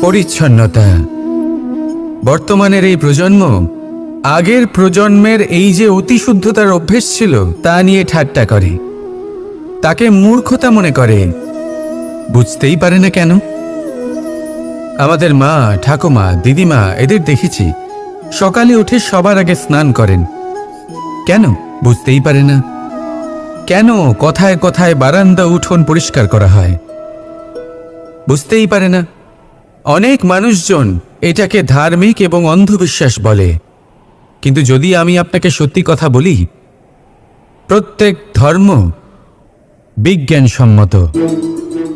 পরিচ্ছন্নতা। বর্তমানের এই প্রজন্ম, আগের প্রজন্মের এই যে অতিশুদ্ধতার অভ্যেস ছিল, তা নিয়ে ঠাট্টা করে। তাকে মূর্খতা মনে করে। বুঝতেই পারে না কেন? আমাদের মা, ঠাকুমা, দিদিমা এদের দেখেছি, সকালে উঠে সবার আগে স্নান করেন। কেন? বুঝতেই পারে না। কেন কথায় কথায় বারান্দা উঠোন পরিষ্কার করা হয়? বুঝতেই পারে না। অনেক মানুষজন এটাকে ধার্মিক এবং অন্ধবিশ্বাস বলে। কিন্তু যদি আমি আপনাকে সত্যি কথা বলি, প্রত্যেক ধর্ম বিজ্ঞানসম্মত।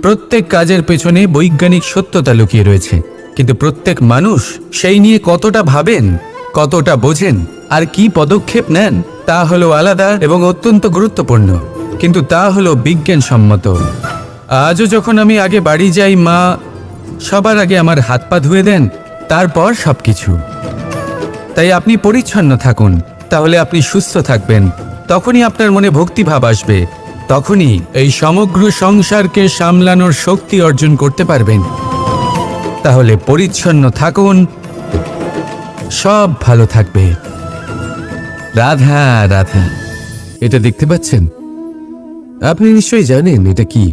প্রত্যেক কাজের পেছনে বৈজ্ঞানিক সত্যতা লুকিয়ে রয়েছে। কিন্তু প্রত্যেক মানুষ সেই নিয়ে কতটা ভাবেন, কতটা বোঝেন, আর কি পদক্ষেপ নেন, তা হলো আলাদা এবং অত্যন্ত গুরুত্বপূর্ণ। কিন্তু তা হলো বিজ্ঞানসম্মত। আজও যখন আমি আগে বাড়ি যাই, মা সবার আগে আমার হাত পা ধুয়ে দেন, তারপর সবকিছু। তাই আপনি পরিচ্ছন্ন থাকুন, তাহলে আপনি সুস্থ থাকবেন। তখনই আপনার মনে ভক্তিভাব আসবে। তখনই এই সমগ্র সংসারকে সামলানোর শক্তি অর্জন করতে পারবেন। তাহলে পরিচ্ছন্ন থাকুন। সব ভালো থাকবে। রাধা রাধা। এটা দেখতে পাচ্ছেন? আপনি নিশ্চয়ই জানেন এটা কি?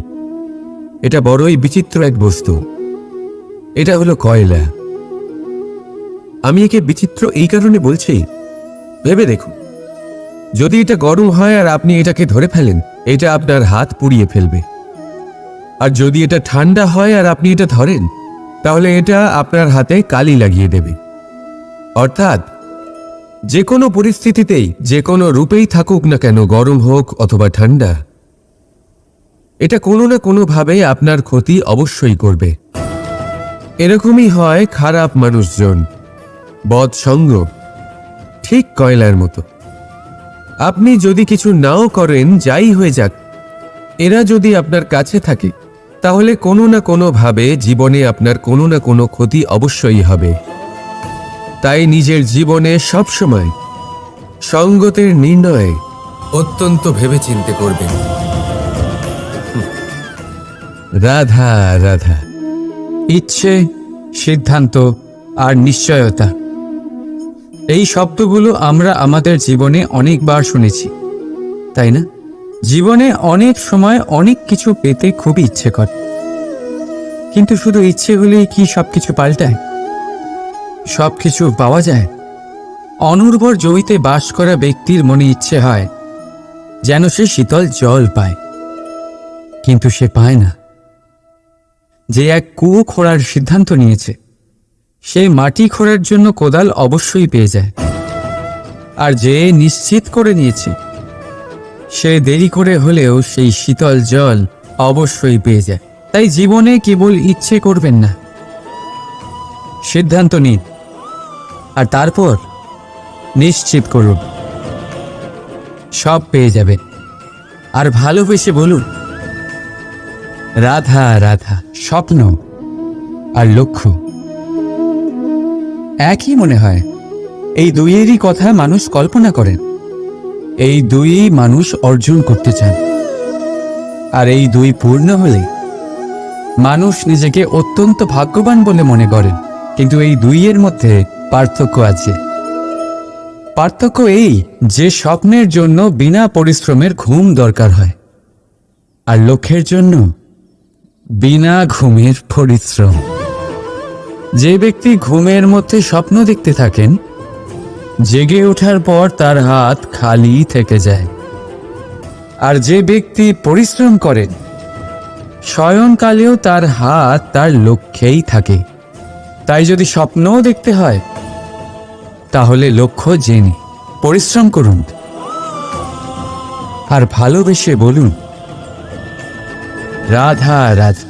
এটা বড়ই বিচিত্র এক বস্তু। এটা হলো কয়লা। আমি একে বিচিত্র এই কারণে বলছি, ভেবে দেখুন। যদি এটা গরম হয় আর আপনি এটাকে ধরে ফেলেন, এটা আপনার হাত পুড়িয়ে ফেলবে। আর যদি এটা ঠান্ডা হয় আর আপনি এটা ধরেন, তাহলে এটা আপনার হাতে কালি লাগিয়ে দেবে। অর্থাৎ, যে কোনো পরিস্থিতিতেই, যে কোনো রূপেই থাকুক না কেন, গরম হোক অথবা ঠান্ডা, এটা কোনো না কোনোভাবে আপনার ক্ষতি অবশ্যই করবে। এরকমই হয় খারাপ মানুষজন। বদ সঙ্গ, ঠিক কয়লার মতো। আপনি যদি কিছু নাও করেন, যাই হয়ে যাক। এরা যদি আপনার কাছে থাকে, তাহলে কোনো না কোনোভাবে জীবনে আপনার কোনো না কোনো ক্ষতি অবশ্যই হবে। তাই নিজের জীবনে সবসময় সঙ্গতের নির্ণয় অত্যন্ত ভেবে ভেবেচিন্তে করবেন। রাধা রাধা। ইচ্ছে, সিদ্ধান্ত আর নিশ্চয়তা। এই শব্দগুলো আমরা আমাদের জীবনে অনেকবার শুনেছি, তাই না? জীবনে অনেক সময় অনেক কিছু পেতে খুবই ইচ্ছে করে। কিন্তু শুধু ইচ্ছে হলেই কি সব কিছু পাল্টায়? সব কিছু পাওয়া যায়? অনুর্বর জমিতে বাস করা ব্যক্তির মনে ইচ্ছে হয়, যেন সে শীতল জল পায়, কিন্তু সে পায় না। যে এক কুয়ো খোঁড়ার সিদ্ধান্ত নিয়েছে। সে মাটি খোঁড়ার জন্য কোদাল অবশ্যই পেয়ে যায়। আর যে নিশ্চিত করে নিয়েছে, সে দেরি করে হলেও সেই শীতল জল অবশ্যই পেয়ে যায়। তাই জীবনে কেবল ইচ্ছে করবেন না। সিদ্ধান্ত নিন। আর তারপর নিশ্চিত করুন। সব পেয়ে যাবে আর ভালোবেসে বলুন রাধা রাধা, স্বপ্ন আর লক্ষ্য। একই মনে হয়, এই দুইয়েরই কথা মানুষ কল্পনা করেন। এই দুই মানুষ অর্জন করতে চান। আর এই দুই পূর্ণ হলে মানুষ নিজেকে অত্যন্ত ভাগ্যবান বলে মনে করেন। কিন্তু এই দুইয়ের মধ্যে পার্থক্য আছে। পার্থক্য এই যে স্বপ্নের জন্য বিনা পরিশ্রমের ঘুম দরকার হয়। আর লক্ষ্যের জন্য বিনা ঘুমের পরিশ্রম। যে ব্যক্তি ঘুমের মধ্যে স্বপ্ন দেখতে থাকেন, জেগে ওঠার পর তার হাত খালি থেকে যায়। আর যে ব্যক্তি পরিশ্রম করেন শয়নকালেও তার হাত তার লক্ষ্যেই থাকে। তাই যদি স্বপ্নও দেখতে হয়, তাহলে লক্ষ্য জেনে পরিশ্রম করুন। আর ভালোবেসে বলুন, রাধা রাধা।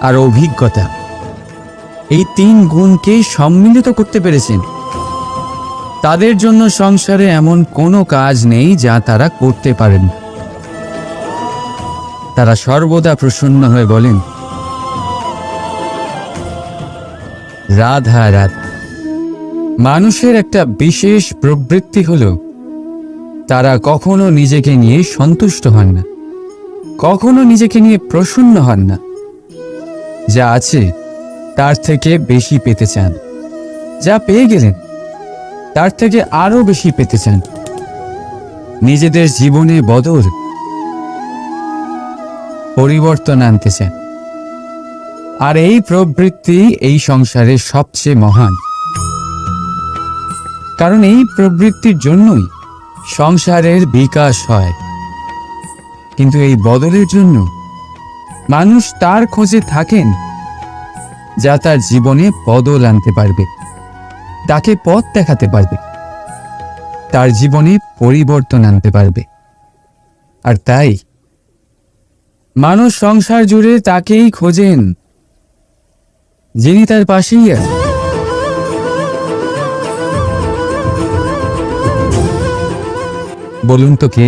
আর অভিজ্ঞতা। এই তিন গুণকে সম্মিলিত করতে পেরেছেন। তাদের জন্য সংসারে এমন কোনো কাজ নেই যা তারা করতে পারেন। তারা সর্বদা প্রসন্ন হয়ে বলেন, রাধা রাধা। মানুষের একটা বিশেষ প্রবৃত্তি হল, তারা কখনো নিজেকে নিয়ে সন্তুষ্ট হন না। কখনো নিজেকে নিয়ে প্রসন্ন হন না। যা আছে, তার থেকে বেশি পেতে চান। যা পেয়ে গেলেন, তার থেকে আরও বেশি পেতে চান। নিজেদের জীবনে বদল পরিবর্তন আনতে চান। আর এই প্রবৃত্তি এই সংসারের সবচেয়ে মহান। কারণ এই প্রবৃত্তির জন্যই সংসারের বিকাশ হয়। কিন্তু এই বদলের জন্য মানুষ তার খোঁজে থাকেন যা তার জীবনে বদল আনতে পারবে। তাকে পথ দেখাতে পারবে। তার জীবনে পরিবর্তন আনতে পারবে। আর তাই মানুষ সংসার জুড়ে তাকেই খোঁজেন, যিনি তার পাশেই আছেন। বলুন তো কে?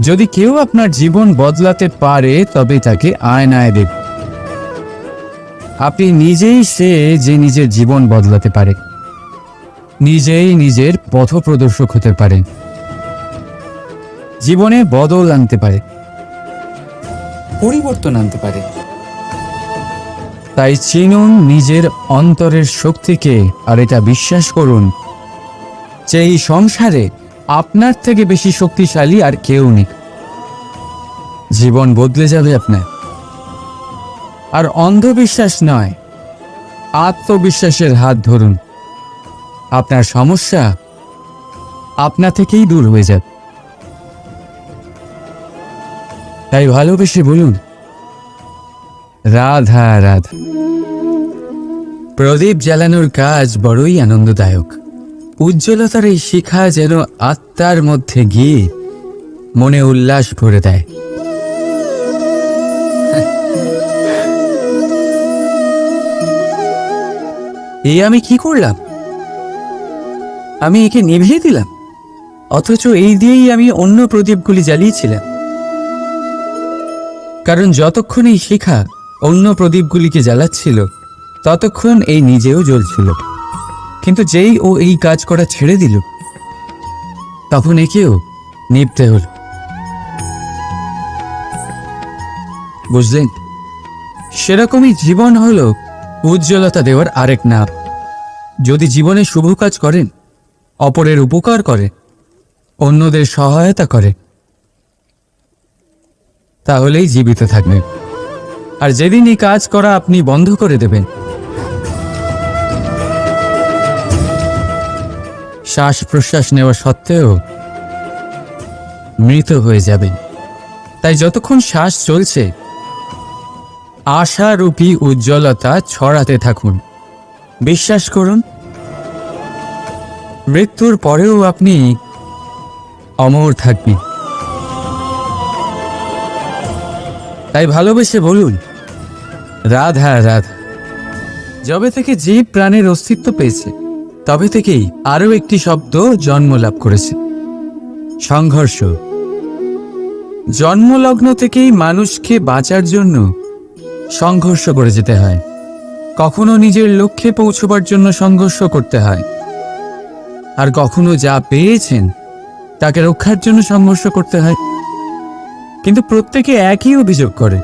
যদি কেউ আপনার জীবন বদলাতে পারে, তবে তাকে আয়নায় দেব আপনি নিজেই সে যে নিজের জীবন বদলাতে পারে। নিজেই নিজের পথপ্রদর্শক হতে পারেন জীবনে বদল আনতে পারে। পরিবর্তন আনতে পারে। তাই চিনুন নিজের অন্তরের শক্তিকে, আর এটা বিশ্বাস করুন যে এই সংসারে আপনার থেকে বেশি শক্তিশালী আর কেউ নেই। জীবন বদলে যাবে আপনার। আর অন্ধবিশ্বাস নয়, আত্মবিশ্বাসের হাত ধরুন। আপনার সমস্যা আপনা থেকেই দূর হয়ে যাবে। তাই ভালোবেসে বলুন, রাধা রাধা। প্রদীপ জ্বালানোর কাজ বড়ই আনন্দদায়ক। উজ্জ্বলতার এই শিখা যেন আত্মার মধ্যে গিয়ে মনে উল্লাস ভরে দেয়। এই আমি কি করলাম? আমি একে নিভিয়ে দিলাম। অথচ এই দিয়েই আমি অন্য প্রদীপগুলি জ্বালিয়েছিলাম। কারণ যতক্ষণ এই শিখা অন্য প্রদীপগুলিকে জ্বালাচ্ছিল, ততক্ষণ এই নিজেও জ্বলছিল। কিন্তু যেই ও এই কাজ করা ছেড়ে দিল, তখন একেও নিপতে হল। বুঝলেন? সেরকমই জীবন হল উজ্জ্বলতা দেওয়ার আরেক নাম। যদি জীবনে শুভ কাজ করেন, অপরের উপকার করে অন্যদের সহায়তা করে তাহলেই জীবিত থাকবেন। আর যেদিন এই কাজ করা আপনি বন্ধ করে দেবেন শ্বাস প্রশ্বাস নেওয়া সত্ত্বেও মৃত হয়ে যাবেন তাই যতক্ষণ শ্বাস চলছে, আশারূপী উজ্জ্বলতা ছড়াতে থাকুন। বিশ্বাস করুন, মৃত্যুর পরেও আপনি অমর থাকবেন। তাই ভালোবেসে বলুন, রাধা রাধা। যবে থেকে জীব প্রাণের অস্তিত্ব পেয়েছে তবে থেকেই আরও একটি শব্দ জন্ম লাভ করেছে। সংঘর্ষ। জন্মলগ্ন থেকেই মানুষকে বাঁচার জন্য সংঘর্ষ করে যেতে হয়। কখনো নিজের লক্ষ্যে পৌঁছবার জন্য সংঘর্ষ করতে হয়। আর কখনো যা পেয়েছেন, তাকে রক্ষার জন্য সংঘর্ষ করতে হয়। কিন্তু প্রত্যেকে একই অভিযোগ করে।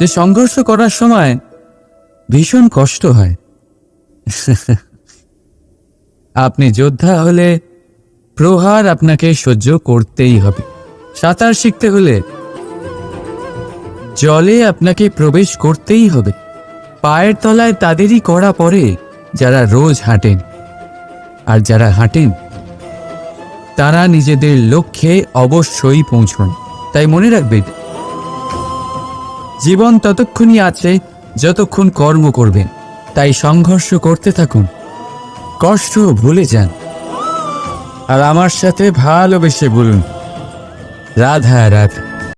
যে সংঘর্ষ করার সময় ভীষণ কষ্ট হয়। আপনি যোদ্ধা হলে প্রহার আপনাকে সহ্য করতেই হবে। সাঁতার শিখতে হলে জলে আপনাকে প্রবেশ করতেই হবে। পায়ের তলায় তাদেরই করা পড়ে যারা রোজ হাঁটেন। আর যারা হাঁটেন, তারা নিজেদের লক্ষ্যে অবশ্যই পৌঁছন। তাই মনে রাখবেন, জীবন ততক্ষণই আছে, যতক্ষণ কর্ম করবেন। তাই সংঘর্ষ করতে থাকুন। কষ্ট ভুলে যান। আর আমার সাথে ভালোবেসে বলুন রাধা রাধা।